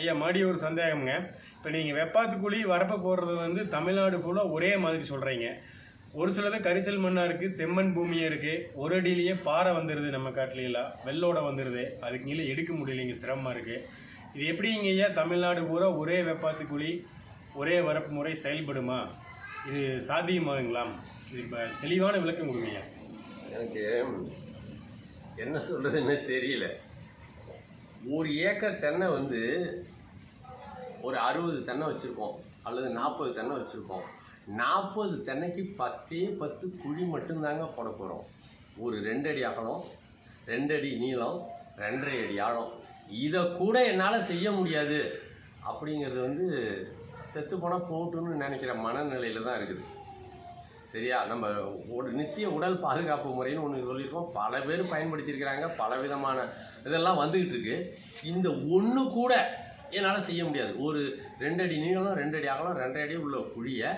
ஐயா மறுபடியும் ஒரு சந்தேகம்ங்க. இப்போ நீங்கள் வெப்பாத்து குழி வரப்ப போடுறது வந்து தமிழ்நாடு ஃபுல்லாக ஒரே மாதிரி சொல்கிறீங்க ஒரு சிலது கரிசல் மண்ணாக இருக்குது செம்மண் பூமியாக இருக்குது ஒரு அடியிலேயே பாறை வந்துடுது நம்ம காட்டிலாம் வெள்ளோட வந்துடுது அதுக்கு கீழே எடுக்க முடியலைங்க சிரமமாக இருக்குது இது எப்படிங்க ஐயா தமிழ்நாடு பூரா ஒரே வெப்பாத்து குழி ஒரே வரப்பு முறை செயல்படுமா? இது சாத்தியமாகுங்களா? இது இப்போ தெளிவான விளக்கம் கொடுங்க எனக்கு என்ன சொல்கிறதுன்னு தெரியல. ஒரு ஏக்கர் தென்னை வந்து ஒரு அறுபது தென்னை வச்சுருக்கோம் அல்லது நாற்பது தென்னை வச்சுருக்கோம். நாற்பது தென்னைக்கு பத்தே பத்து குழி மட்டும்தாங்க போட போகிறோம் ஒரு ரெண்டடி அகலம் ரெண்டடி நீளம் ரெண்டரை அடி ஆழம். இதை கூட என்னால் செய்ய முடியாது. அப்படிங்கிறது வந்து செத்து போனால் போட்டுன்னு நினைக்கிற மனநிலையில் தான் இருக்குது. சரியா நம்ம ஒரு நித்திய உடல் பாதுகாப்பு முறைன்னு ஒன்று சொல்லியிருக்கோம். பல பேர் பயன்படுத்தியிருக்கிறாங்க பல விதமான இதெல்லாம் வந்துக்கிட்டு இருக்கு இந்த ஒன்று கூட என்னால் செய்ய முடியாது. ஒரு ரெண்டடி நீளம் ரெண்டடி அகலம் ரெண்டடி உள்ள குழியை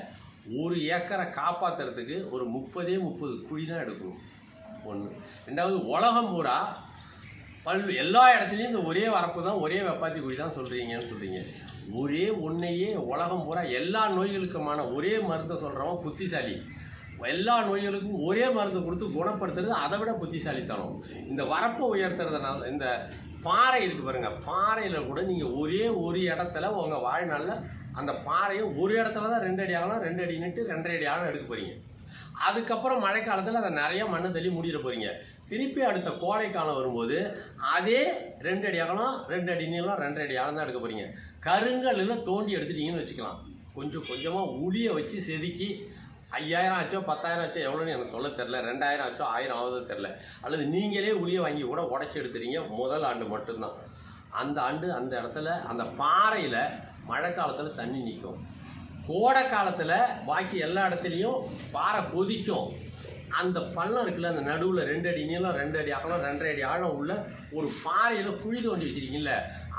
ஒரு ஏக்கரை காப்பாற்றுறதுக்கு ஒரு முப்பதே முப்பது குழி தான் எடுக்கணும். ஒன்று ரெண்டாவது உலகம் பூரா பல்வே எல்லா இடத்துலையும் இந்த ஒரே வரப்பு தான் ஒரே வெப்பாத்தி குழி தான் சொல்கிறீங்கன்னு சொல்கிறீங்க ஒரே ஒன்றையே உலகம் பூரா எல்லா நோய்களுக்குமான ஒரே மருந்தை சொல்கிறவன் புத்திசாலி. எல்லா நோய்களுக்கும் ஒரே மருந்து கொடுத்து குணப்படுத்துறது அதை விட புத்திசாலித்தனம். இந்த வரப்பை உயர்த்துறதுனால இந்த பாறை இருக்கு பாருங்கள் பாறையில் கூட நீங்கள் ஒரே ஒரு இடத்துல உங்கள் வாழ்நாளில் அந்த பாறையை ஒரு இடத்துல தான் ரெண்டு அடி ஆகலாம் ரெண்டு அடி நிட்டு ரெண்டரை அடி ஆகலாம் எடுக்க போகிறீங்க அதுக்கப்புறம் மழைக்காலத்தில் அதை நிறைய மண்ணை தள்ளி மூடிட போகிறீங்க திருப்பி அடுத்த கோடை காலம் வரும்போது அதே ரெண்டு அடி அகலம் ரெண்டு அடி நீளம் ரெண்டு அடி ஆழம் தான் எடுக்க போகிறீங்க கருங்கல்லில் தோண்டி எடுத்துட்டீங்கன்னு வச்சுக்கலாம். கொஞ்சம் கொஞ்சமாக உளியை வச்சு செதுக்கி ஐயாயிரம் ஆச்சோ பத்தாயிரம் ஆச்சோ எவ்வளோன்னு எனக்கு சொல்ல தெரில ரெண்டாயிரம் ஆச்சோ ஆயிரம் ஆகுதோ தெரில அல்லது நீங்களே உளியை வாங்கி கூட உடச்சி எடுத்துறீங்க. முதல் ஆண்டு மட்டும்தான். அந்த ஆண்டு அந்த இடத்துல அந்த பாறையில் மழை காலத்தில் தண்ணி நிற்கும் கோடை காலத்தில் பாக்கி எல்லா இடத்துலையும் பாறை கொதிக்கும். அந்த பள்ளம் இருக்குல்ல அந்த நடுவில் ரெண்டு அடி நீளம் ரெண்டு அடி அகலம் ரெண்டரை அடி ஆழம் உள்ள ஒரு பாறையில் குழி தோண்டி வச்சிருக்கீங்கல்ல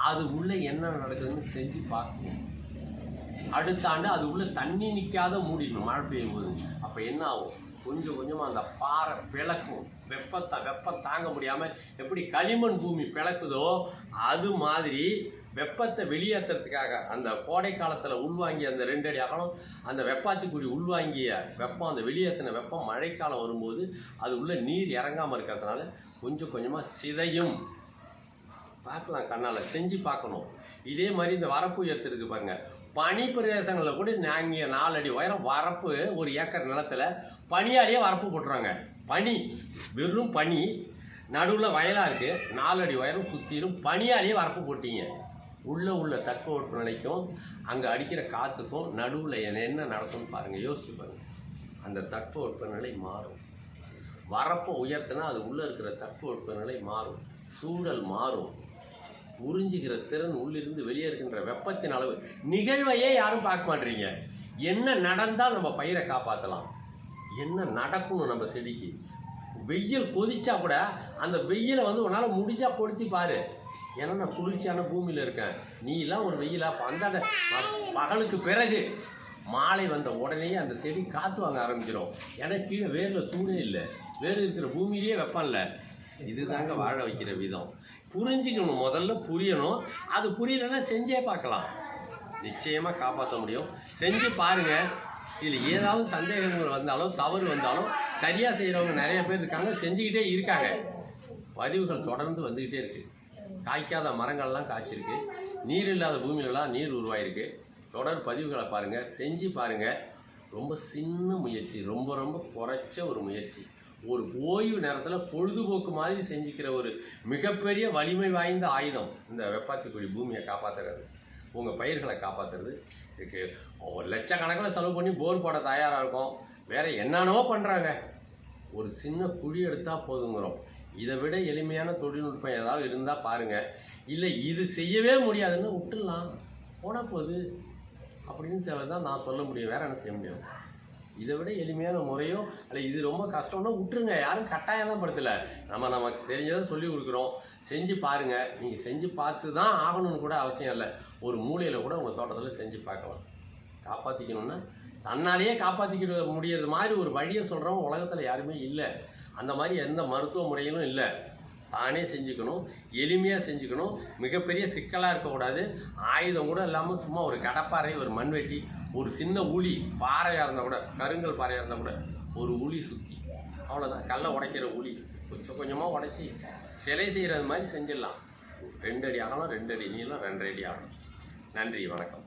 அது உள்ளே என்ன நடக்குதுன்னு செஞ்சு பார்க்கணும். அடுத்த ஆண்டு அது உள்ள தண்ணி நிற்காத மூடிடணும் மழை பெய்யும் போது அப்போ என்ன ஆகும்? கொஞ்சம் கொஞ்சமாக அந்த பாறை பிளக்கும். வெப்பத்தை வெப்பம் தாங்க முடியாமல் எப்படி களிமண் பூமி பிளக்குதோ அது மாதிரி வெப்பத்தை வெளியேற்றுறதுக்காக அந்த கோடை காலத்தில் உள்வாங்கிய அந்த ரெண்டு அடி அகலம் அந்த வெப்பாத்துக்குடி உள்வாங்கிய வெப்பம் அந்த வெளியேற்றின வெப்பம் மழைக்காலம் வரும்போது அது உள்ள நீர் இறங்காமல் இருக்கிறதுனால கொஞ்சம் கொஞ்சமாக சிதையும். பார்க்கலாம் கண்ணால். செஞ்சு பார்க்கணும். இதே மாதிரி இந்த வரப்பு உயர்த்திருக்கு பாருங்கள் பனி பிரதேசங்களில் கூட நாங்கள் நாலு அடி உயரம் வரப்பு ஒரு ஏக்கர் நிலத்துல பனியாலேயே வரப்பு போட்டுறாங்க. பனி வெறும் பனி நடுவில் வயலாக இருக்குது நாலு அடி உயரம் சுற்றிலும் பனியாலேயே வரப்பு போட்டீங்க. உள்ளே உள்ள தட்பவெட்ப நிலைக்கும் அங்கே அடிக்கிற காற்றுக்கும் நடுவில் என்ன நடக்கும்னு பாருங்கள் யோசிச்சு பாருங்கள் அந்த தட்பவெட்ப நிலை மாறும். வரப்பை உயர்த்தினா அது உள்ளே இருக்கிற தட்பவெட்ப நிலை மாறும். சூழல் மாறும். உறிஞ்சிக்கிற திறன் உள்ளிருந்து வெளியே இருக்கின்ற வெப்பத்தின் அளவு நிகழ்வையே யாரும் பார்க்க மாட்டீங்க. என்ன நடந்தால் நம்ம பயிரை காப்பாற்றலாம் என்ன நடக்கணும் நம்ம செடிக்கு? வெயில் கொதிச்சா கூட அந்த வெயிலை வந்து உன்னால் முடிஞ்சால் பொடுத்தி பாரு. ஏன்னா நான் குளிர்ச்சியான பூமியில் இருக்கேன். நீலாம் ஒரு வெயிலா அந்த பகலுக்கு பிறகு மாலை வந்த உடனேயே அந்த செடி காற்று வாங்க ஆரம்பிச்சிடும் ஏன்னா கீழே வேரில் சூடே இல்லை. வேர் இருக்கிற பூமியிலேயே வெப்பம் இல்லை. இதுதாங்க வாழ வைக்கிற விதம். புரிஞ்சுக்கணும். முதல்ல புரியணும். அது புரியலைன்னா செஞ்சே பார்க்கலாம். நிச்சயமாக காப்பாற்ற முடியும். செஞ்சு பாருங்கள் இதில் ஏதாவது சந்தேகங்கள் வந்தாலும் தவறு வந்தாலும் சரியாக செய்கிறவங்க நிறைய பேர் இருக்காங்க. செஞ்சுக்கிட்டே இருக்காங்க. பதிவுகள் தொடர்ந்து வந்துக்கிட்டே இருக்குது காய்க்காத மரங்கள்லாம் காய்ச்சிருக்கு. நீர் இல்லாத பூமியிலலாம் நீர் உருவாயிருக்கு. தொடர் பதிவுகளை பாருங்கள் செஞ்சு பாருங்கள் ரொம்ப சின்ன முயற்சி. ரொம்ப ரொம்ப குறைச்ச ஒரு முயற்சி. ஒரு ஓய்வு நேரத்தில் பொழுதுபோக்கு மாதிரி செஞ்சுக்கிற ஒரு மிகப்பெரிய வலிமை வாய்ந்த ஆயுதம். இந்த வெப்பாத்திக்குழி பூமியை காப்பாற்றுறது உங்கள் பயிர்களை காப்பாற்றுறது இதுக்கு ஒரு லட்சக்கணக்கில் செலவு பண்ணி போர் போட தயாராக இருக்கும். வேறு என்னென்னவோ பண்ணுறாங்க ஒரு சின்ன குழி எடுத்தால் போதுங்கிறோம். இதை விட எளிமையான தொழில்நுட்பம் ஏதாவது இருந்தால் பாருங்கள் இல்லை இது செய்யவே முடியாதுன்னு விட்டுடலாம். போனால் போகுது அப்படின்னு செ- தான் நான் சொல்ல முடியும். வேறு என்ன செய்ய முடியும்? இதை விட எளிமையான முறையோ அல்ல இது ரொம்ப கஷ்டம்னா விட்டுருங்க. யாரும் கட்டாயம் தான் படுத்தலை. நம்ம நமக்கு தெரிஞ்சதை சொல்லி கொடுக்குறோம். செஞ்சு பாருங்கள் நீங்கள் செஞ்சு பார்த்து தான் ஆகணும்னு கூட அவசியம் இல்லை. ஒரு மூலையில் கூட உங்கள் தோட்டத்தில் செஞ்சு பார்க்கலாம். காப்பாற்றிக்கணும்னா தன்னாலேயே காப்பாற்றிக்க முடியறது மாதிரி ஒரு வழியை சொல்கிறவங்க உலகத்தில் யாருமே இல்லை. அந்த மாதிரி எந்த மருத்துவ முறையிலும் இல்லை. தானே செஞ்சுக்கணும் எளிமையாக செஞ்சுக்கணும் மிகப்பெரிய சிக்கலாக இருக்கக்கூடாது. ஆயுதம் கூட இல்லாமல் சும்மா ஒரு கடப்பாறை ஒரு மண்வெட்டி ஒரு சின்ன உளி பாறையாக இருந்தால் கூட கருங்கல் பாறையாக இருந்தால் கூட ஒரு உளி சுற்றி அவ்வளோதான் கல்லை உடைக்கிற உளி கொஞ்சம் கொஞ்சமாக உடைச்சி சிலை செய்கிறது மாதிரி செஞ்சிடலாம். ரெண்டு அடி ஆகலாம் ரெண்டு அடி நீளம் ரெண்டரை அடி ஆகணும். நன்றி வணக்கம்.